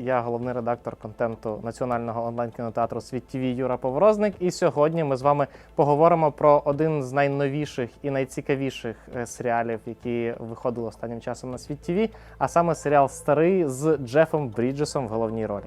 Я головний редактор контенту національного онлайн-кінотеатру Світ ТВ Юра Поворозник. І сьогодні ми з вами поговоримо про один з найновіших і найцікавіших е, серіалів, які виходили останнім часом на Світ ТВ, а саме серіал Старий з Джефом Бріджесом в головній ролі.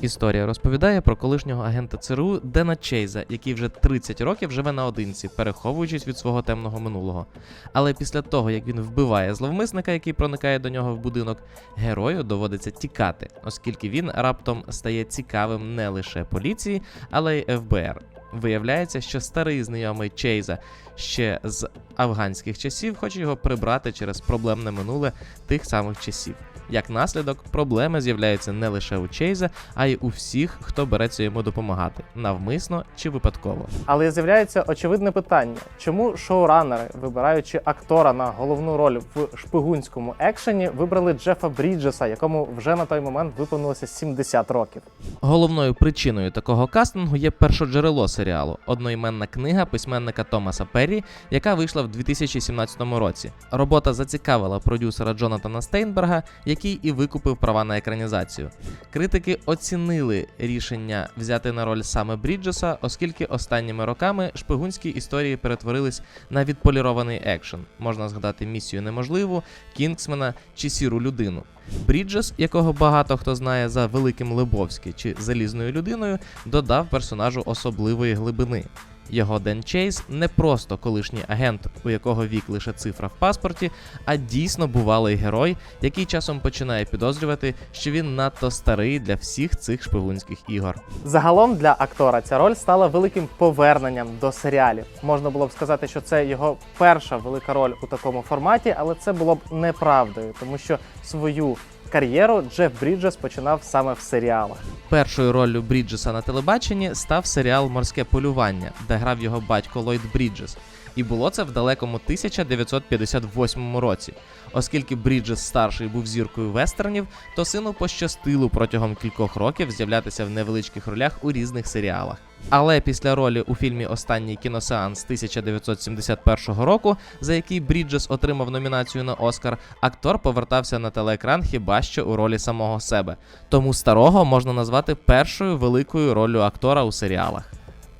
Історія розповідає про колишнього агента ЦРУ Дена Чейза, який вже 30 років живе наодинці, переховуючись від свого темного минулого. Але після того, як він вбиває зловмисника, який проникає до нього в будинок, герою доводиться тікати, оскільки він раптом стає цікавим не лише поліції, але й ФБР. Виявляється, що старий знайомий Чейза ще з афганських часів хоче його прибрати через проблемне минуле тих самих часів. Як наслідок, проблеми з'являються не лише у Чейза, а й у всіх, хто береться йому допомагати, навмисно чи випадково. Але з'являється очевидне питання: чому шоуранери, вибираючи актора на головну роль в шпигунському екшені, вибрали Джефа Бріджеса, якому вже на той момент виповнилося 70 років? Головною причиною такого кастингу є першоджерело серіалу одноіменна книга письменника Томаса Перрі, яка вийшла в 2017 році. Робота зацікавила продюсера Джонатана Стейнберга, який і викупив права на екранізацію. Критики оцінили рішення взяти на роль саме Бріджеса, оскільки останніми роками шпигунські історії перетворились на відполірований екшен. Можна згадати місію неможливу, Кінгсмена чи сіру людину. Бріджес, якого багато хто знає за Великим Лебовський чи залізною людиною, додав персонажу особливої глибини. Його Ден Чейз не просто колишній агент, у якого вік лише цифра в паспорті, а дійсно бувалий герой, який часом починає підозрювати, що він надто старий для всіх цих шпигунських ігор. Загалом для актора ця роль стала великим поверненням до серіалів. Можна було б сказати, що це його перша велика роль у такому форматі, але це було б неправдою, тому що свою кар'єру Джеф Бріджес починав саме в серіалах. Першою роллю Бріджеса на телебаченні став серіал Морське полювання, де грав його батько Ллойд Бріджес. І було це в далекому 1958 році. Оскільки Бріджес старший був зіркою вестернів, то сину пощастило протягом кількох років з'являтися в невеличких ролях у різних серіалах. Але після ролі у фільмі Останній кіносеанс 1971 року, за який Бріджес отримав номінацію на Оскар, актор повертався на телеекран хіба що у ролі самого себе. Тому старого можна назвати першою великою роллю актора у серіалах.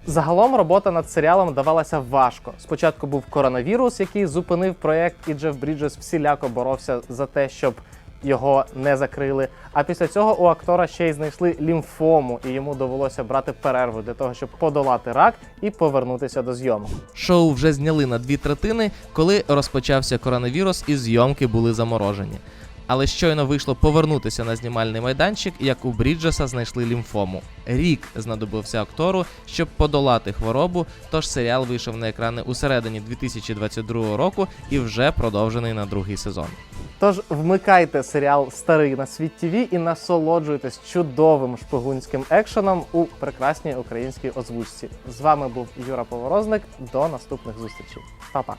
Загалом робота над серіалом давалася важко. Спочатку був коронавірус, який зупинив проєкт, і Джеф Бріджес всіляко боровся за те, щоб його не закрили. А після цього у актора ще й знайшли лімфому, і йому довелося брати перерву для того, щоб подолати рак і повернутися до зйомок. Шоу вже зняли на дві третини, коли розпочався коронавірус і зйомки були заморожені. Але щойно вийшло повернутися на знімальний майданчик, як у Бріджеса знайшли лімфому. Рік знадобився актору, щоб подолати хворобу. Тож серіал вийшов на екрани у середині 2022 року і вже продовжений на другий сезон. Тож вмикайте серіал Старий на світ ТВ і насолоджуйтесь чудовим шпигунським екшеном у прекрасній українській озвучці. З вами був Юра Поворозник. До наступних зустрічей. Па-па!